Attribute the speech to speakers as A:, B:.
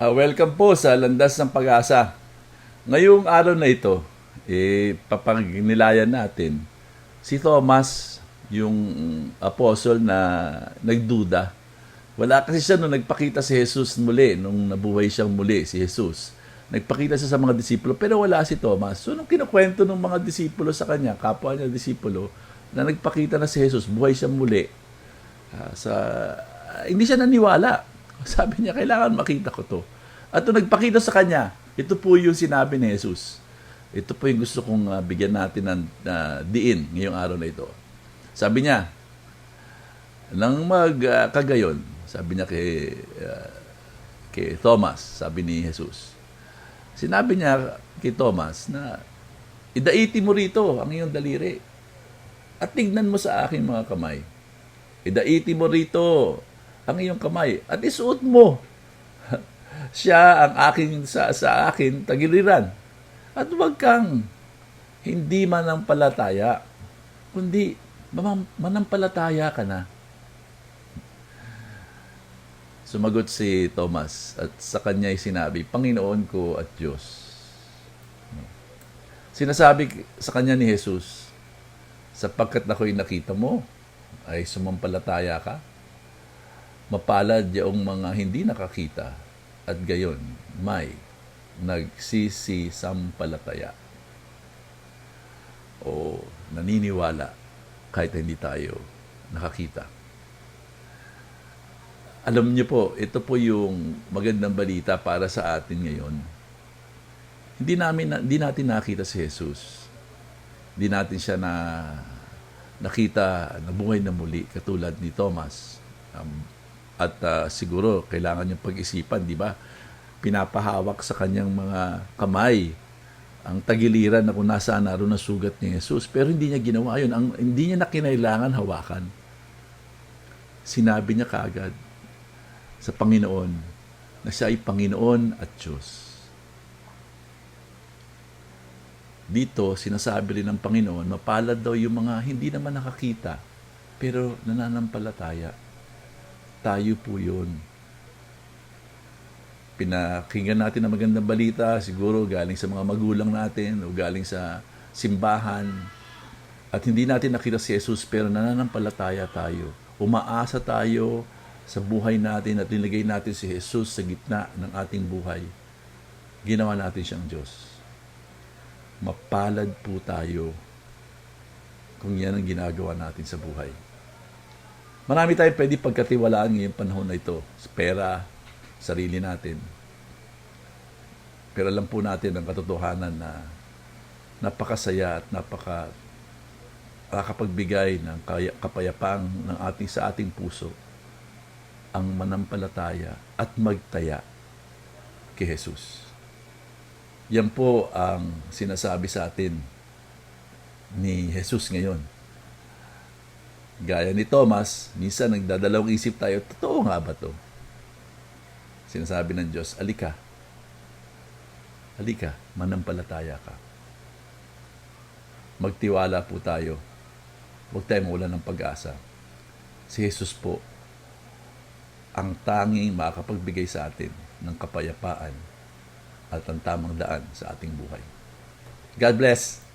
A: Ah, welcome po sa Landas ng Pag-asa. Ngayong araw na ito, eh, papagnilayan natin si Thomas, yung apostle na nagduda. Wala kasi siya nung nagpakita si Jesus muli, nung nabuhay siyang muli si Jesus. Nagpakita siya sa mga disipulo, pero wala si Thomas. So, nung kinukwento ng mga disipulo sa kanya, kapwa niya disipulo, na nagpakita na si Jesus, buhay siya muli. Ah, sa, ah, hindi siya naniwala. Sabi niya, kailangan makita ko to. At nung nagpakita sa kanya, ito po yung sinabi ni Jesus. Ito po yung gusto kong ah, bigyan natin ng ah, diin ngayong araw na ito. Sabi niya, nang magkagayon, sabi niya kay, ah, kay Thomas, sabi ni Jesus, sinabi niya kay Thomas na idaiti mo rito ang iyong daliri at tignan mo sa aking mga kamay. Idaiti mo rito ang iyong kamay at isuot mo siya ang aking sa, sa akin tagiliran. At huwag kang hindi manampalataya, kundi manampalataya ka na. Sumagot si Thomas at sa kanya ay sinabi, Panginoon ko at Diyos. Sinasabi sa kanya ni Jesus, sapagkat ako'y nakita mo, ay sumampalataya ka. Mapalad yung mga hindi nakakita at gayon may nagsisisampalataya o naniniwala kahit hindi tayo nakakita. Alam niyo po, ito po yung magandang balita para sa atin ngayon. Hindi namin hindi natin nakita si Jesus. Hindi natin siya na nakita na buhay na muli katulad ni Thomas. Um, at uh, siguro kailangan niyang pag-isipan, di ba? Pinapahawak sa kanyang mga kamay ang tagiliran na kung nasaan naroon na sugat ni Jesus. Pero hindi niya ginawa yun. Ang, hindi niya na kinailangan hawakan. Sinabi niya kaagad sa Panginoon na siya ay Panginoon at Diyos. Dito, sinasabi rin ng Panginoon, mapalad daw yung mga hindi naman nakakita, pero nananampalataya. Tayo po yun. Pinakinggan natin ang magandang balita, siguro galing sa mga magulang natin o galing sa simbahan. At hindi natin nakita si Jesus, pero nananampalataya tayo. Umaasa tayo sa buhay natin at nilagay natin si Jesus sa gitna ng ating buhay. Ginawa natin siyang Diyos mapalad po tayo kung yan ang ginagawa natin sa buhay. Marami tayong pwede pagkatiwalaan ngayong panahon na ito. Sa pera, sarili natin. Pero alam po natin ang katotohanan na napakasaya at napaka nakakapagbigay ng kapayapang ng ating sa ating puso ang manampalataya at magtaya kay Jesus. Yan po ang sinasabi sa atin ni Jesus ngayon. Gaya ni Thomas, minsan nagdadalawang isip tayo, totoo nga ba to? Sinasabi ng Diyos, alika. Alika, manampalataya ka. Magtiwala po tayo. Huwag tayo mawala ng pag-asa. Si Jesus po, ang tanging makakapagbigay sa atin ng kapayapaan at ang tamang daan sa ating buhay. God bless!